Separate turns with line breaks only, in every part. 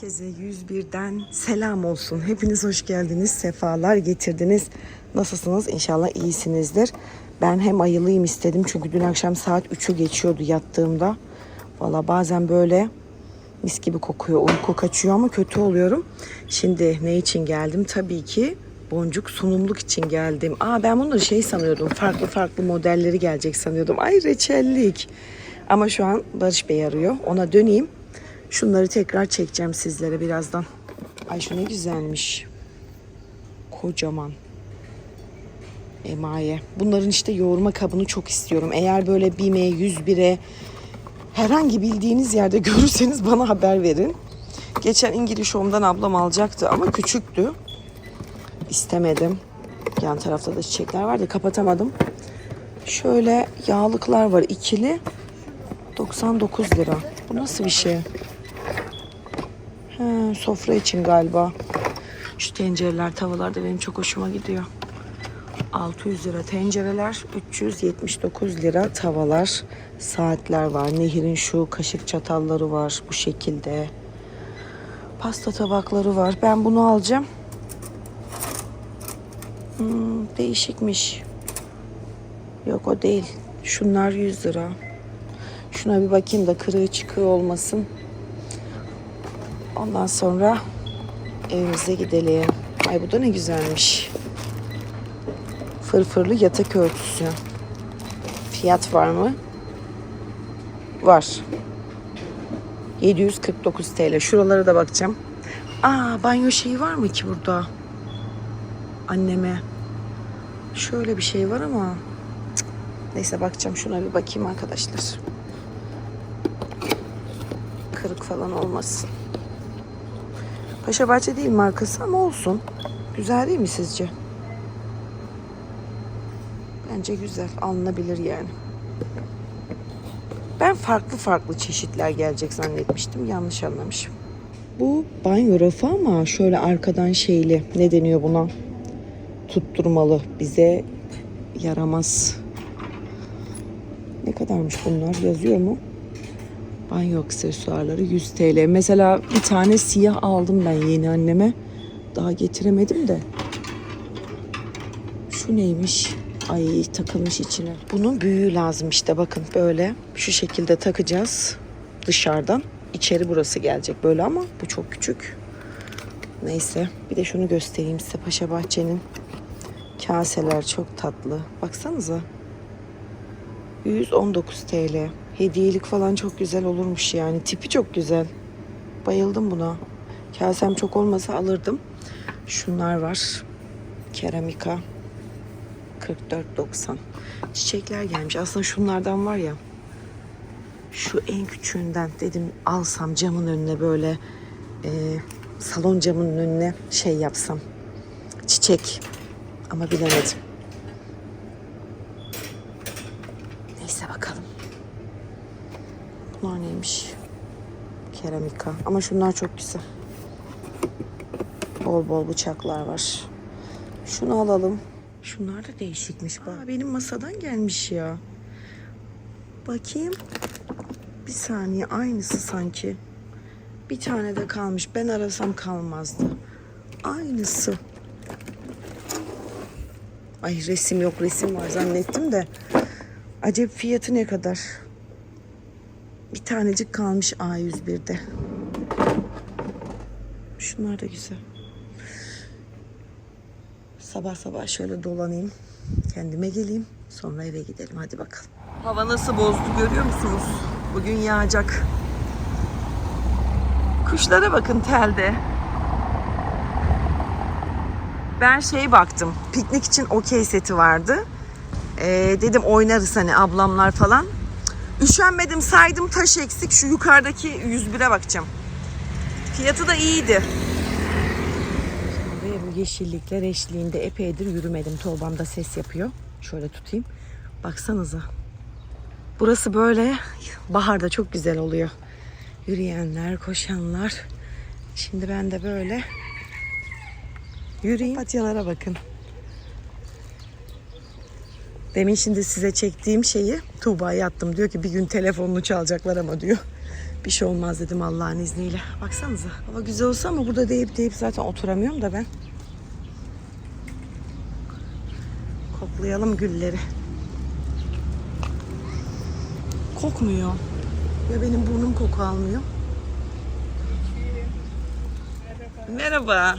Herkese 101'den selam olsun. Hepiniz hoş geldiniz, sefalar getirdiniz. Nasılsınız? İnşallah iyisinizdir. Ben hem ayılıyım istedim çünkü dün akşam saat 3'ü geçiyordu yattığımda. Valla bazen böyle mis gibi kokuyor, uyku kaçıyor ama kötü oluyorum. Şimdi ne için geldim? Tabii ki boncuk sunumluk için geldim. Aa ben bunları şey sanıyordum, farklı farklı modelleri gelecek sanıyordum. Ay reçellik. Ama şu an Barış Bey arıyor. Ona döneyim. Şunları tekrar çekeceğim sizlere birazdan. Ay şu ne güzelmiş. Kocaman. Emaye. Bunların işte yoğurma kabını çok istiyorum. Eğer böyle BİM'e, 101'e herhangi bildiğiniz yerde görürseniz bana haber verin. Geçen İngiliz Home'dan ablam alacaktı ama küçüktü. İstemedim. Yan tarafta da çiçekler vardı. Kapatamadım. Şöyle yağlıklar var. ikili. 99 lira. Bu nasıl bir şey? Sofra için galiba. Şu tencereler, tavalar da benim çok hoşuma gidiyor. 600 lira tencereler, 379 lira tavalar, saatler var. Nehir'in şu kaşık çatalları var bu şekilde. Pasta tabakları var. Ben bunu alacağım. Hmm, değişikmiş. Yok o değil. Şunlar 100 lira. Şuna bir bakayım da kırığı çıkığı olmasın. Ondan sonra evimize gidelim. Ay bu da ne güzelmiş. Fırfırlı yatak örtüsü. Fiyat var mı? Var. 749 TL. Şuralara da bakacağım. Aa banyo şeyi var mı ki burada? Anneme. Şöyle bir şey var ama Cık. neyse bakacağım şuna bir bakayım arkadaşlar. Kırık falan olmasın. Paşa Bahçe değil markası ama olsun. Güzel değil mi sizce? Bence güzel. Alınabilir yani. Ben farklı farklı çeşitler gelecek zannetmiştim. Yanlış anlamışım. Bu banyo rafı ama şöyle arkadan şeyli. Ne deniyor buna? Tutturmalı. Bize yaramaz. Ne kadarmış bunlar? Yazıyor mu? Banyo aksesuarları 100 TL. Mesela bir tane siyah aldım ben yeni anneme. Daha getiremedim de. Şu neymiş? Ay takılmış içine. Bunun büyüğü lazım işte bakın böyle. Şu şekilde takacağız dışarıdan. İçeri burası gelecek böyle ama bu çok küçük. Neyse bir de şunu göstereyim size Paşa Bahçe'nin. Kaseler çok tatlı. Baksanıza. 119 TL. Hediyelik falan çok güzel olurmuş yani. Tipi çok güzel. Bayıldım buna. Kasem çok olmasa alırdım. Şunlar var. Keramika. 44.90. Çiçekler gelmiş. Aslında şunlardan var ya. Şu en küçüğünden dedim alsam camın önüne böyle e, salon camının önüne şey yapsam. Çiçek. Ama bilemedim. Neyse bakalım. Bunlar neymiş? Keramika. Ama şunlar çok güzel. Bol bol bıçaklar var. Şunu alalım. Şunlar da değişikmiş. Bak benim masadan gelmiş ya. Bakayım. Bir saniye aynısı sanki. Bir tane de kalmış. Ben arasam kalmazdı. Aynısı. Ay resim yok resim var zannettim de. Acep fiyatı ne kadar? Bir tanecik kalmış A101'de. Şunlar da güzel. Sabah sabah şöyle dolanayım. Kendime geleyim. Sonra eve gidelim. Hadi bakalım. Hava nasıl bozdu görüyor musunuz? Bugün yağacak. Kuşlara bakın telde. Ben şey baktım. Piknik için okey seti vardı. Ee, dedim oynarız hani ablamlar falan. Üşenmedim saydım taş eksik. Şu yukarıdaki 101'e bakacağım. Fiyatı da iyiydi. Ve bu yeşillikler eşliğinde epeydir yürümedim. Torbamda ses yapıyor. Şöyle tutayım. Baksanıza. Burası böyle baharda çok güzel oluyor. Yürüyenler, koşanlar. Şimdi ben de böyle yürüyeyim. Papatyalara bakın. Demin şimdi size çektiğim şeyi Tuğba'ya attım. Diyor ki bir gün telefonunu çalacaklar ama diyor. Bir şey olmaz dedim Allah'ın izniyle. Baksanıza. Hava güzel olsa ama burada deyip deyip zaten oturamıyorum da ben. Koklayalım gülleri. Kokmuyor. Ya benim burnum koku almıyor. Merhaba.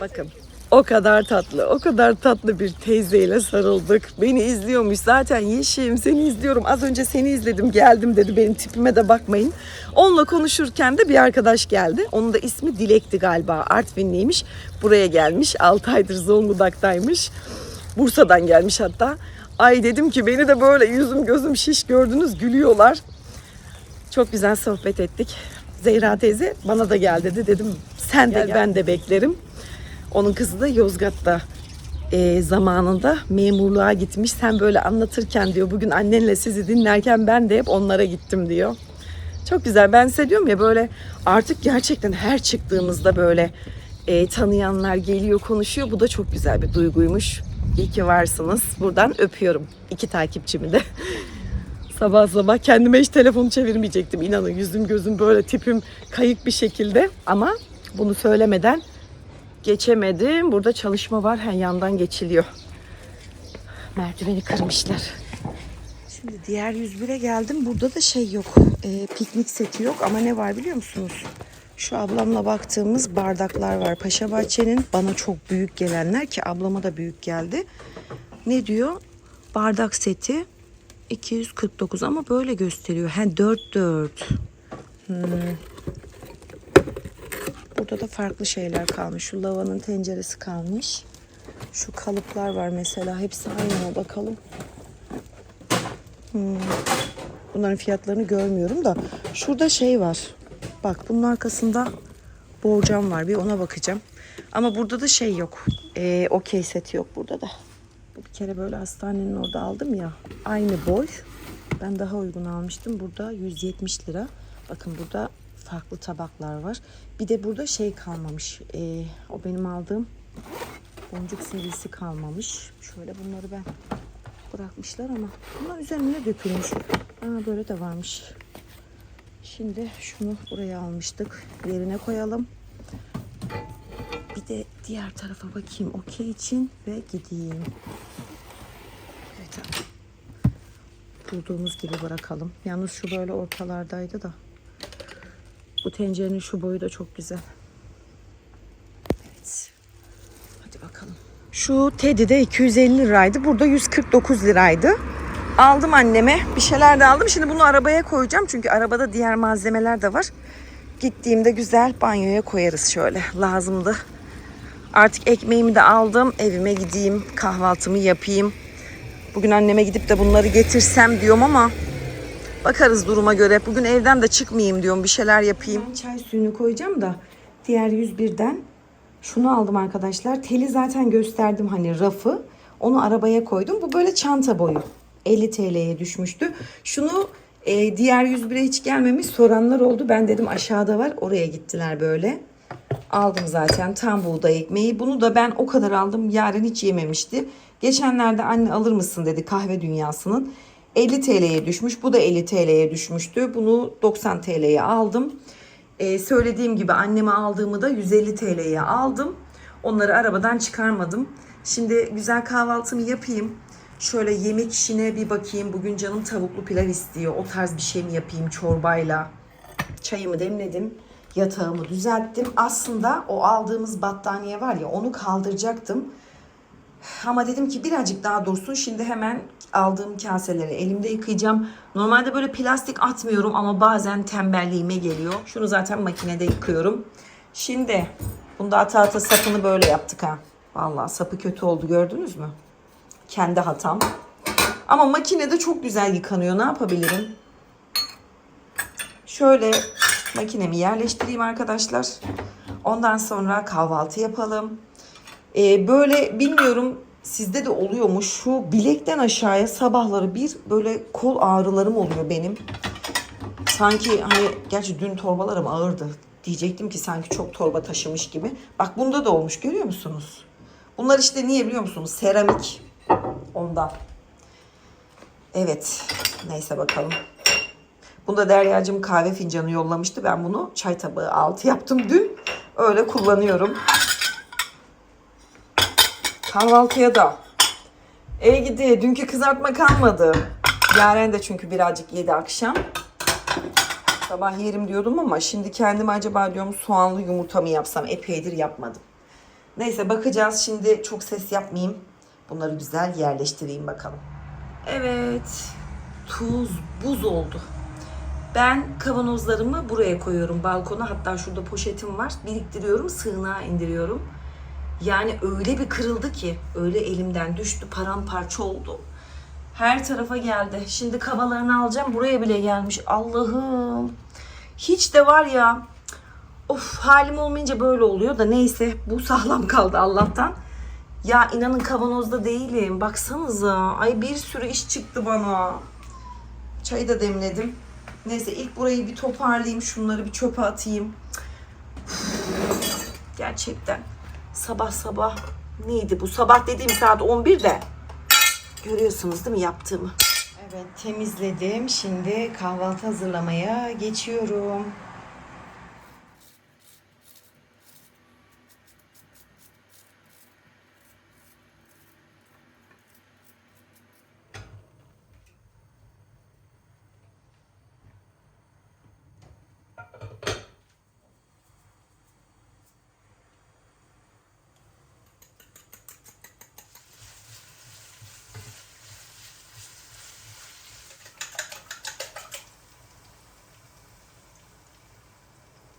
Bakın o kadar tatlı, o kadar tatlı bir teyzeyle sarıldık. Beni izliyormuş zaten Yeşim seni izliyorum. Az önce seni izledim geldim dedi. Benim tipime de bakmayın. Onunla konuşurken de bir arkadaş geldi. Onun da ismi Dilek'ti galiba. Artvinliymiş. Buraya gelmiş. 6 aydır Zonguldak'taymış. Bursa'dan gelmiş hatta. Ay dedim ki beni de böyle yüzüm gözüm şiş gördünüz gülüyorlar. Çok güzel sohbet ettik. Zehra teyze bana da gel dedi. Dedim sen de gel, ben de beklerim. Onun kızı da Yozgat'ta e, zamanında memurluğa gitmiş. Sen böyle anlatırken diyor bugün annenle sizi dinlerken ben de hep onlara gittim diyor. Çok güzel. Ben size diyorum ya böyle artık gerçekten her çıktığımızda böyle e, tanıyanlar geliyor konuşuyor. Bu da çok güzel bir duyguymuş. İyi ki varsınız. Buradan öpüyorum iki takipçimi de. Sabah sabah kendime hiç telefonu çevirmeyecektim. İnanın yüzüm gözüm böyle tipim kayık bir şekilde. Ama bunu söylemeden geçemedim. Burada çalışma var. Her yandan geçiliyor. Merdiveni kırmışlar. Şimdi diğer 101'e geldim. Burada da şey yok. e, piknik seti yok ama ne var biliyor musunuz? Şu ablamla baktığımız bardaklar var. Paşa Bahçe'nin bana çok büyük gelenler ki ablama da büyük geldi. Ne diyor? Bardak seti 249 ama böyle gösteriyor. He 4 4. Hmm. Burada da farklı şeyler kalmış. Şu lavanın tenceresi kalmış. Şu kalıplar var mesela. Hepsi aynı mı bakalım. Hmm. Bunların fiyatlarını görmüyorum da. Şurada şey var. Bak bunun arkasında borcam var. Bir ona bakacağım. Ama burada da şey yok. Ee, okey seti yok burada da. Bir kere böyle hastanenin orada aldım ya. Aynı boy. Ben daha uygun almıştım. Burada 170 lira. Bakın burada farklı tabaklar var. Bir de burada şey kalmamış. Ee, o benim aldığım boncuk serisi kalmamış. Şöyle bunları ben bırakmışlar ama bunlar üzerine dökülmüş. Aa, böyle de varmış. Şimdi şunu buraya almıştık. Yerine koyalım. Bir de diğer tarafa bakayım okey için ve gideyim. Evet. Bulduğumuz gibi bırakalım. Yalnız şu böyle ortalardaydı da. Bu tencerenin şu boyu da çok güzel. Evet. Hadi bakalım. Şu Teddy'de 250 liraydı. Burada 149 liraydı. Aldım anneme. Bir şeyler de aldım. Şimdi bunu arabaya koyacağım. Çünkü arabada diğer malzemeler de var. Gittiğimde güzel banyoya koyarız şöyle. Lazımdı. Artık ekmeğimi de aldım. Evime gideyim. Kahvaltımı yapayım. Bugün anneme gidip de bunları getirsem diyorum ama bakarız duruma göre. Bugün evden de çıkmayayım diyorum. Bir şeyler yapayım. Ben çay suyunu koyacağım da diğer 101'den şunu aldım arkadaşlar. Teli zaten gösterdim hani rafı. Onu arabaya koydum. Bu böyle çanta boyu. 50 TL'ye düşmüştü. Şunu e, diğer 101'e hiç gelmemiş soranlar oldu. Ben dedim aşağıda var. Oraya gittiler böyle. Aldım zaten tam buğday ekmeği. Bunu da ben o kadar aldım. Yarın hiç yememişti. Geçenlerde anne alır mısın dedi kahve dünyasının. 50 TL'ye düşmüş. Bu da 50 TL'ye düşmüştü. Bunu 90 TL'ye aldım. Ee, söylediğim gibi anneme aldığımı da 150 TL'ye aldım. Onları arabadan çıkarmadım. Şimdi güzel kahvaltımı yapayım. Şöyle yemek işine bir bakayım. Bugün canım tavuklu pilav istiyor. O tarz bir şey mi yapayım çorbayla? Çayımı demledim. Yatağımı düzelttim. Aslında o aldığımız battaniye var ya onu kaldıracaktım. Ama dedim ki birazcık daha dursun. Şimdi hemen aldığım kaseleri elimde yıkayacağım. Normalde böyle plastik atmıyorum ama bazen tembelliğime geliyor. Şunu zaten makinede yıkıyorum. Şimdi bunda ata ata sapını böyle yaptık ha. Vallahi sapı kötü oldu gördünüz mü? Kendi hatam. Ama makinede çok güzel yıkanıyor. Ne yapabilirim? Şöyle makinemi yerleştireyim arkadaşlar. Ondan sonra kahvaltı yapalım. Ee, böyle bilmiyorum sizde de oluyor mu? Şu bilekten aşağıya sabahları bir böyle kol ağrılarım oluyor benim. Sanki hani gerçi dün torbalarım ağırdı. Diyecektim ki sanki çok torba taşımış gibi. Bak bunda da olmuş görüyor musunuz? Bunlar işte niye biliyor musunuz? Seramik ondan. Evet. Neyse bakalım. Bunda Derya'cığım kahve fincanı yollamıştı. Ben bunu çay tabağı altı yaptım dün. Öyle kullanıyorum. Kahvaltıya da. E gidi. Dünkü kızartma kalmadı. Yaren de çünkü birazcık yedi akşam. Sabah yerim diyordum ama şimdi kendime acaba diyorum soğanlı yumurta mı yapsam? Epeydir yapmadım. Neyse bakacağız. Şimdi çok ses yapmayayım. Bunları güzel yerleştireyim bakalım. Evet. Tuz buz oldu. Ben kavanozlarımı buraya koyuyorum balkona. Hatta şurada poşetim var. Biriktiriyorum, sığınağa indiriyorum. Yani öyle bir kırıldı ki, öyle elimden düştü, paramparça oldu. Her tarafa geldi. Şimdi kavalarını alacağım. Buraya bile gelmiş. Allah'ım. Hiç de var ya. Of halim olmayınca böyle oluyor da neyse bu sağlam kaldı Allah'tan. Ya inanın kavanozda değilim. Baksanıza. Ay bir sürü iş çıktı bana. Çayı da demledim. Neyse ilk burayı bir toparlayayım. Şunları bir çöpe atayım. Gerçekten sabah sabah neydi bu? Sabah dediğim saat 11'de. Görüyorsunuz değil mi yaptığımı? Evet temizledim. Şimdi kahvaltı hazırlamaya geçiyorum.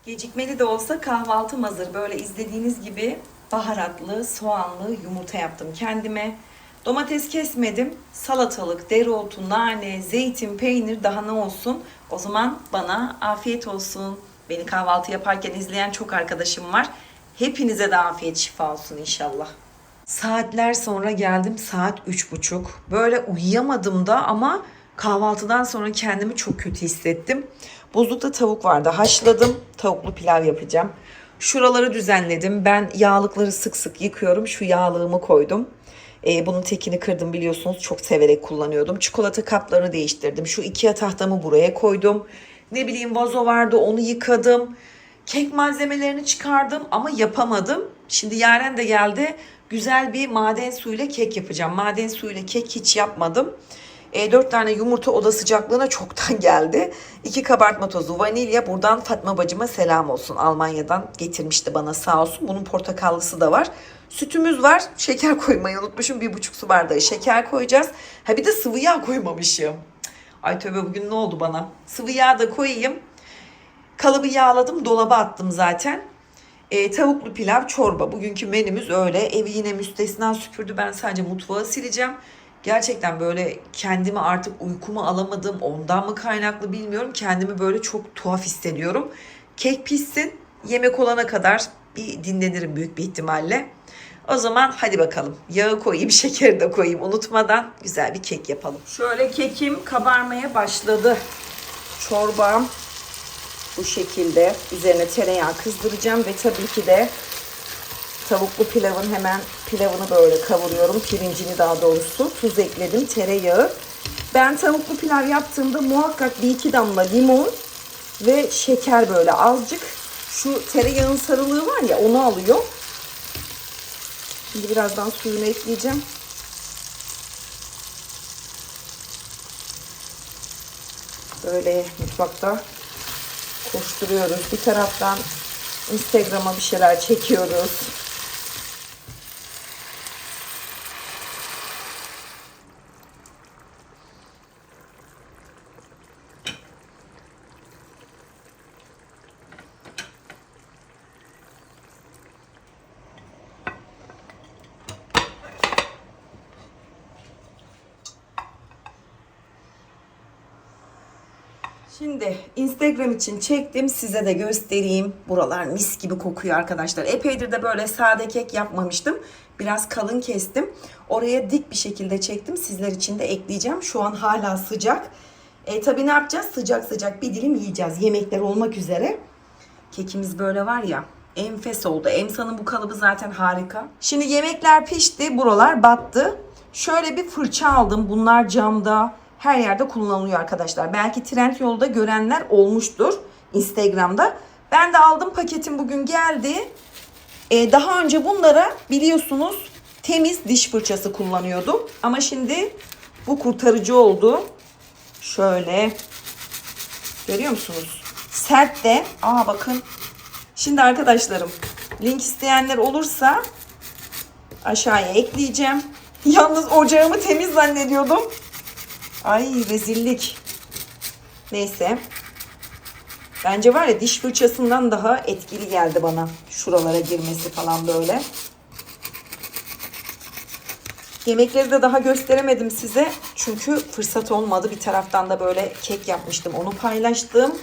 Gecikmeli de olsa kahvaltım hazır. Böyle izlediğiniz gibi baharatlı, soğanlı yumurta yaptım kendime. Domates kesmedim. Salatalık, dereotu, nane, zeytin, peynir daha ne olsun. O zaman bana afiyet olsun. Beni kahvaltı yaparken izleyen çok arkadaşım var. Hepinize de afiyet şifa olsun inşallah. Saatler sonra geldim saat üç buçuk. Böyle uyuyamadım da ama kahvaltıdan sonra kendimi çok kötü hissettim. Buzlukta tavuk vardı haşladım. Tavuklu pilav yapacağım. Şuraları düzenledim. Ben yağlıkları sık sık yıkıyorum. Şu yağlığımı koydum. Ee, bunun tekini kırdım biliyorsunuz. Çok severek kullanıyordum. Çikolata kaplarını değiştirdim. Şu Ikea tahtamı buraya koydum. Ne bileyim vazo vardı onu yıkadım. Kek malzemelerini çıkardım ama yapamadım. Şimdi Yaren de geldi. Güzel bir maden suyuyla kek yapacağım. Maden suyuyla kek hiç yapmadım. E, 4 tane yumurta oda sıcaklığına çoktan geldi. 2 kabartma tozu, vanilya. Buradan Fatma bacıma selam olsun. Almanya'dan getirmişti bana sağ olsun. Bunun portakallısı da var. Sütümüz var. Şeker koymayı unutmuşum. Bir buçuk su bardağı şeker koyacağız. Ha bir de sıvı yağ koymamışım. Ay tövbe bugün ne oldu bana? Sıvı yağ da koyayım. Kalıbı yağladım, dolaba attım zaten. E, tavuklu pilav, çorba. Bugünkü menümüz öyle. Evi yine müstesna süpürdü. Ben sadece mutfağı sileceğim. Gerçekten böyle kendimi artık uykumu alamadım. Ondan mı kaynaklı bilmiyorum. Kendimi böyle çok tuhaf hissediyorum. Kek pişsin. Yemek olana kadar bir dinlenirim büyük bir ihtimalle. O zaman hadi bakalım. Yağı koyayım, şekeri de koyayım. Unutmadan güzel bir kek yapalım. Şöyle kekim kabarmaya başladı. Çorbam bu şekilde. Üzerine tereyağı kızdıracağım ve tabii ki de tavuklu pilavın hemen pilavını böyle kavuruyorum. Pirincini daha doğrusu. Tuz ekledim, tereyağı. Ben tavuklu pilav yaptığımda muhakkak bir iki damla limon ve şeker böyle azıcık. Şu tereyağın sarılığı var ya onu alıyor. Şimdi birazdan suyunu ekleyeceğim. Böyle mutfakta koşturuyoruz. Bir taraftan Instagram'a bir şeyler çekiyoruz. Şimdi Instagram için çektim size de göstereyim. Buralar mis gibi kokuyor arkadaşlar. Epeydir de böyle sade kek yapmamıştım. Biraz kalın kestim. Oraya dik bir şekilde çektim. Sizler için de ekleyeceğim. Şu an hala sıcak. E tabi ne yapacağız? Sıcak sıcak bir dilim yiyeceğiz. Yemekler olmak üzere. Kekimiz böyle var ya enfes oldu. Emsa'nın bu kalıbı zaten harika. Şimdi yemekler pişti. Buralar battı. Şöyle bir fırça aldım. Bunlar camda her yerde kullanılıyor arkadaşlar. Belki Trendyol'da görenler olmuştur Instagram'da. Ben de aldım paketim bugün geldi. Ee, daha önce bunlara biliyorsunuz temiz diş fırçası kullanıyordum. Ama şimdi bu kurtarıcı oldu. Şöyle görüyor musunuz? Sert de. Aa bakın. Şimdi arkadaşlarım link isteyenler olursa aşağıya ekleyeceğim. Yalnız ocağımı temiz zannediyordum. Ay rezillik. Neyse. Bence var ya diş fırçasından daha etkili geldi bana. Şuralara girmesi falan böyle. Yemekleri de daha gösteremedim size. Çünkü fırsat olmadı. Bir taraftan da böyle kek yapmıştım. Onu paylaştım.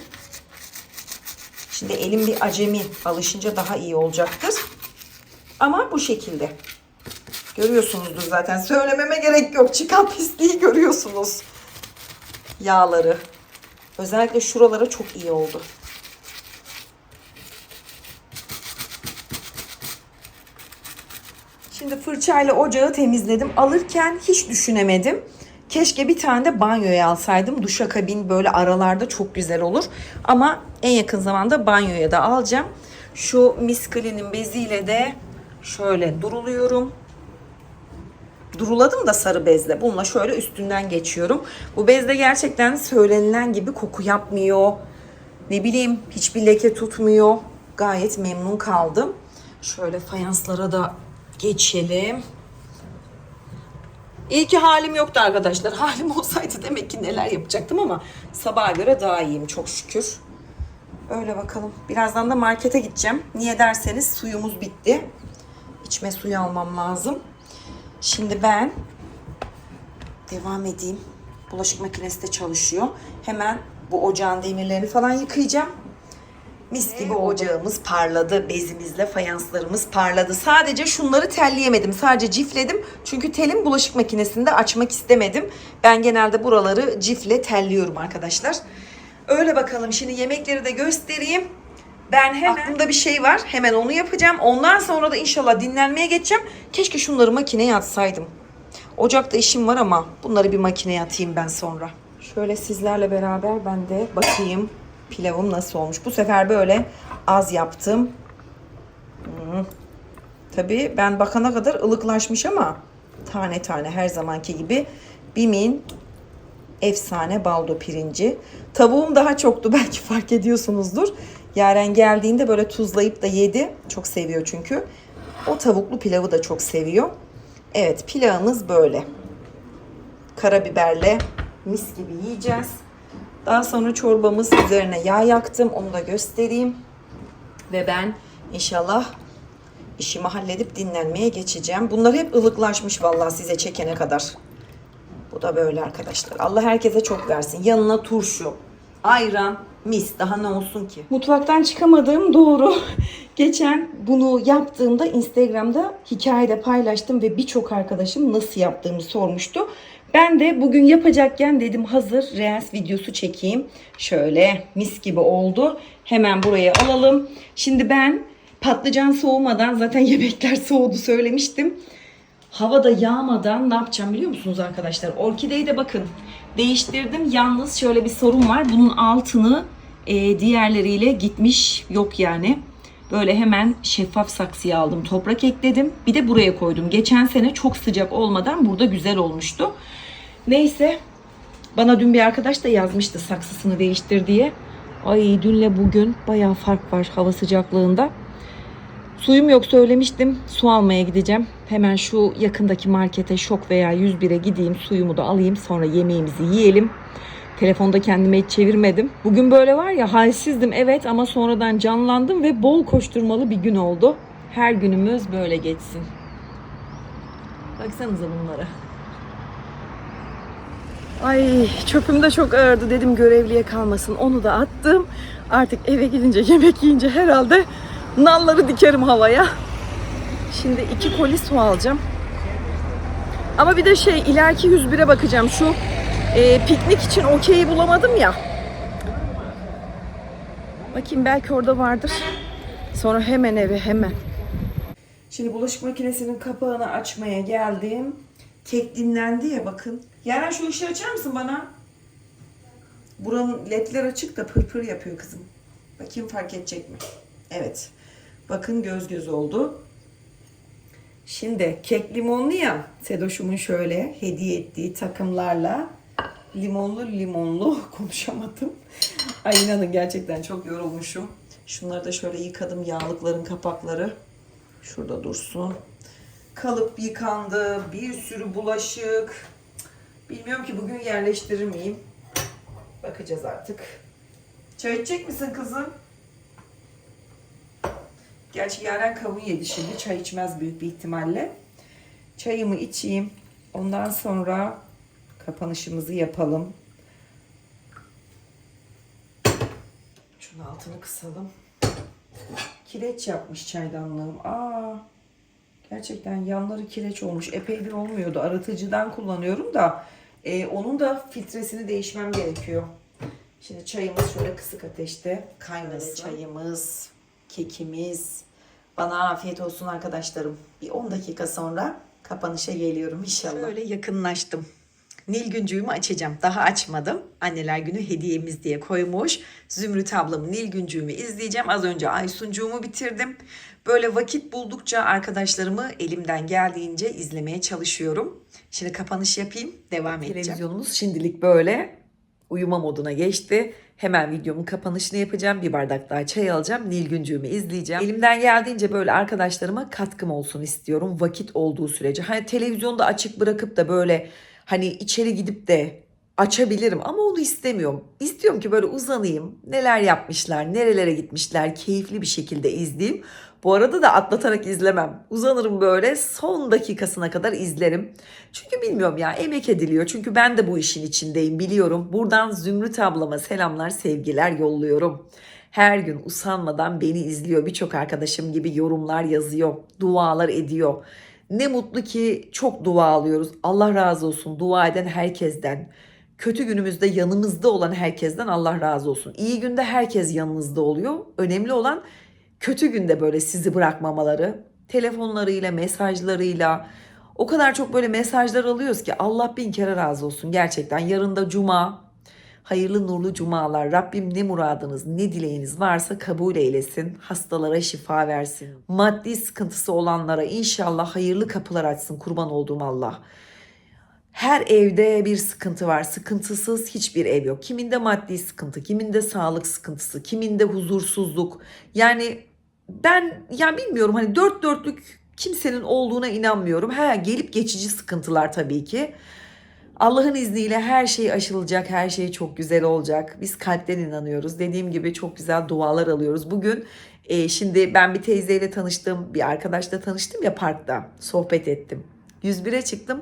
Şimdi elim bir acemi. Alışınca daha iyi olacaktır. Ama bu şekilde. Görüyorsunuzdur zaten. Söylememe gerek yok. Çıkan pisliği görüyorsunuz. Yağları. Özellikle şuralara çok iyi oldu. Şimdi fırçayla ocağı temizledim. Alırken hiç düşünemedim. Keşke bir tane de banyoya alsaydım. Duşakabin böyle aralarda çok güzel olur. Ama en yakın zamanda banyoya da alacağım. Şu Miss Clean'in beziyle de şöyle duruluyorum. Duruladım da sarı bezle. Bununla şöyle üstünden geçiyorum. Bu bezde gerçekten söylenilen gibi koku yapmıyor. Ne bileyim hiçbir leke tutmuyor. Gayet memnun kaldım. Şöyle fayanslara da geçelim. İyi ki halim yoktu arkadaşlar. Halim olsaydı demek ki neler yapacaktım ama sabaha göre daha iyiyim çok şükür. Öyle bakalım. Birazdan da markete gideceğim. Niye derseniz suyumuz bitti. İçme suyu almam lazım. Şimdi ben devam edeyim. Bulaşık makinesi de çalışıyor. Hemen bu ocağın demirlerini falan yıkayacağım. Mis gibi ocağımız parladı. Bezimizle fayanslarımız parladı. Sadece şunları telleyemedim. Sadece cifledim. Çünkü telim bulaşık makinesinde açmak istemedim. Ben genelde buraları cifle telliyorum arkadaşlar. Öyle bakalım. Şimdi yemekleri de göstereyim. Ben hemen aklımda bir şey var. Hemen onu yapacağım. Ondan sonra da inşallah dinlenmeye geçeceğim. Keşke şunları makineye atsaydım. Ocakta işim var ama bunları bir makineye atayım ben sonra. Şöyle sizlerle beraber ben de bakayım pilavım nasıl olmuş. Bu sefer böyle az yaptım. Hmm. Tabii ben bakana kadar ılıklaşmış ama tane tane her zamanki gibi Bim'in efsane baldo pirinci. Tavuğum daha çoktu belki fark ediyorsunuzdur. Yaren geldiğinde böyle tuzlayıp da yedi. Çok seviyor çünkü. O tavuklu pilavı da çok seviyor. Evet pilavımız böyle. Karabiberle mis gibi yiyeceğiz. Daha sonra çorbamız üzerine yağ yaktım. Onu da göstereyim. Ve ben inşallah işimi halledip dinlenmeye geçeceğim. Bunlar hep ılıklaşmış vallahi size çekene kadar. Bu da böyle arkadaşlar. Allah herkese çok versin. Yanına turşu, ayran, mis. Daha ne olsun ki? Mutfaktan çıkamadığım doğru. Geçen bunu yaptığımda Instagram'da hikayede paylaştım ve birçok arkadaşım nasıl yaptığımı sormuştu. Ben de bugün yapacakken dedim hazır Reels videosu çekeyim. Şöyle mis gibi oldu. Hemen buraya alalım. Şimdi ben patlıcan soğumadan zaten yemekler soğudu söylemiştim. Havada yağmadan ne yapacağım biliyor musunuz arkadaşlar? Orkideyi de bakın değiştirdim. Yalnız şöyle bir sorun var. Bunun altını e, diğerleriyle gitmiş yok yani. Böyle hemen şeffaf saksıya aldım. Toprak ekledim. Bir de buraya koydum. Geçen sene çok sıcak olmadan burada güzel olmuştu. Neyse. Bana dün bir arkadaş da yazmıştı saksısını değiştir diye. Ay dünle bugün bayağı fark var hava sıcaklığında. Suyum yok söylemiştim. Su almaya gideceğim. Hemen şu yakındaki markete şok veya 101'e gideyim. Suyumu da alayım. Sonra yemeğimizi yiyelim. Telefonda kendime hiç çevirmedim. Bugün böyle var ya halsizdim evet ama sonradan canlandım ve bol koşturmalı bir gün oldu. Her günümüz böyle geçsin. Baksanıza bunlara. Ay çöpüm de çok ağırdı dedim görevliye kalmasın. Onu da attım. Artık eve gidince yemek yiyince herhalde nalları dikerim havaya. Şimdi iki koli su alacağım. Ama bir de şey ileriki 101'e bakacağım. Şu e, piknik için okeyi bulamadım ya. Bakayım belki orada vardır. Sonra hemen eve hemen. Şimdi bulaşık makinesinin kapağını açmaya geldim. Kek dinlendi ya bakın. Yaren şu ışığı açar mısın bana? Buranın ledler açık da pırpır yapıyor kızım. Bakayım fark edecek mi? Evet. Bakın göz göz oldu. Şimdi kek limonlu ya. Sedoş'umun şöyle hediye ettiği takımlarla limonlu limonlu konuşamadım. Ay inanın gerçekten çok yorulmuşum. Şunları da şöyle yıkadım yağlıkların kapakları. Şurada dursun. Kalıp yıkandı. Bir sürü bulaşık. Bilmiyorum ki bugün yerleştirir miyim? Bakacağız artık. Çay içecek misin kızım? Gerçi Yaren kavun yedi şimdi. Çay içmez büyük bir ihtimalle. Çayımı içeyim. Ondan sonra kapanışımızı yapalım. Şunun altını kısalım. Kireç yapmış çaydanlığım. Aa, gerçekten yanları kireç olmuş. Epeydir olmuyordu. Aratıcıdan kullanıyorum da e, onun da filtresini değişmem gerekiyor. Şimdi çayımız şöyle kısık ateşte kaynasın. Çayımız, kekimiz. Bana afiyet olsun arkadaşlarım. Bir 10 dakika sonra kapanışa geliyorum inşallah. Şöyle yakınlaştım. Nilgüncüğümü açacağım. Daha açmadım. Anneler günü hediyemiz diye koymuş. Zümrüt ablamın Nilgüncüğümü izleyeceğim. Az önce Aysuncuğumu bitirdim. Böyle vakit buldukça arkadaşlarımı elimden geldiğince izlemeye çalışıyorum. Şimdi kapanış yapayım. Devam edeceğim. Televizyonumuz şimdilik böyle uyuma moduna geçti. Hemen videomun kapanışını yapacağım. Bir bardak daha çay alacağım. Nilgüncüğümü izleyeceğim. Elimden geldiğince böyle arkadaşlarıma katkım olsun istiyorum. Vakit olduğu sürece. Hani televizyonda açık bırakıp da böyle hani içeri gidip de açabilirim ama onu istemiyorum. İstiyorum ki böyle uzanayım. Neler yapmışlar, nerelere gitmişler keyifli bir şekilde izleyeyim. Bu arada da atlatarak izlemem. Uzanırım böyle son dakikasına kadar izlerim. Çünkü bilmiyorum ya emek ediliyor. Çünkü ben de bu işin içindeyim biliyorum. Buradan Zümrüt ablama selamlar, sevgiler yolluyorum. Her gün usanmadan beni izliyor. Birçok arkadaşım gibi yorumlar yazıyor, dualar ediyor. Ne mutlu ki çok dua alıyoruz. Allah razı olsun dua eden herkesten. Kötü günümüzde yanımızda olan herkesten Allah razı olsun. İyi günde herkes yanınızda oluyor. Önemli olan kötü günde böyle sizi bırakmamaları. Telefonlarıyla, mesajlarıyla. O kadar çok böyle mesajlar alıyoruz ki Allah bin kere razı olsun gerçekten. Yarın da cuma. Hayırlı nurlu cumalar. Rabbim ne muradınız, ne dileğiniz varsa kabul eylesin. Hastalara şifa versin. Maddi sıkıntısı olanlara inşallah hayırlı kapılar açsın. Kurban olduğum Allah. Her evde bir sıkıntı var. Sıkıntısız hiçbir ev yok. Kiminde maddi sıkıntı, kiminde sağlık sıkıntısı, kiminde huzursuzluk. Yani ben ya bilmiyorum hani dört dörtlük kimsenin olduğuna inanmıyorum. Ha gelip geçici sıkıntılar tabii ki. Allah'ın izniyle her şey aşılacak, her şey çok güzel olacak. Biz kalpten inanıyoruz. Dediğim gibi çok güzel dualar alıyoruz. Bugün e, şimdi ben bir teyzeyle tanıştım, bir arkadaşla tanıştım ya parkta. Sohbet ettim. 101'e çıktım.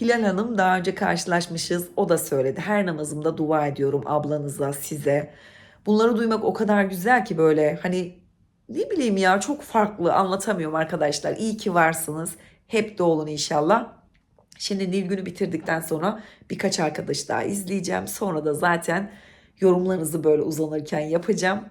Hilal Hanım daha önce karşılaşmışız. O da söyledi. Her namazımda dua ediyorum ablanıza, size. Bunları duymak o kadar güzel ki böyle hani ne bileyim ya çok farklı anlatamıyorum arkadaşlar. İyi ki varsınız. Hep de olun inşallah. Şimdi Nilgün'ü bitirdikten sonra birkaç arkadaş daha izleyeceğim. Sonra da zaten yorumlarınızı böyle uzanırken yapacağım.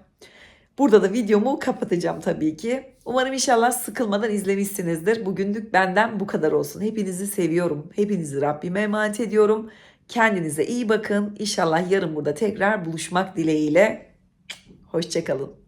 Burada da videomu kapatacağım tabii ki. Umarım inşallah sıkılmadan izlemişsinizdir. Bugünlük benden bu kadar olsun. Hepinizi seviyorum. Hepinizi Rabbime emanet ediyorum. Kendinize iyi bakın. İnşallah yarın burada tekrar buluşmak dileğiyle. Hoşçakalın.